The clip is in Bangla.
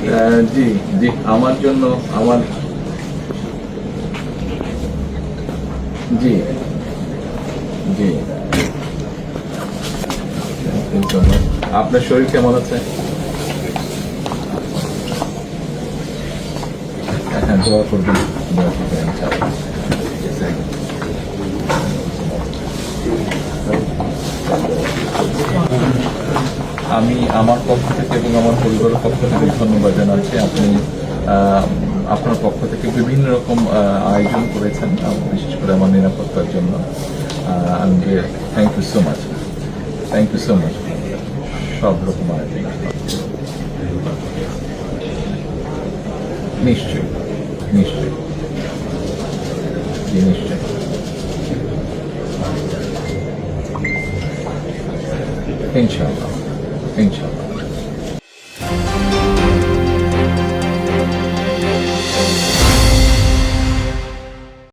জি জি আমার জন্য আমার জি জি. আপনার শরীর কেমন আছে হ্যাঁ thank you. আমি আমার পক্ষ থেকে এবং আমার পরিবারের পক্ষ থেকে ধন্যবাদ জানাচ্ছি। আপনি আপনার পক্ষ থেকে বিভিন্ন রকম আয়োজন করেছেন বিশেষ করে আমার নিরাপত্তার জন্য। Thank you so much thank you so much সব রকম আয়োজন। নিশ্চয়ই নিশ্চয়ই। নিশ্চয়ই। ইনশাল্লাহ Entendi.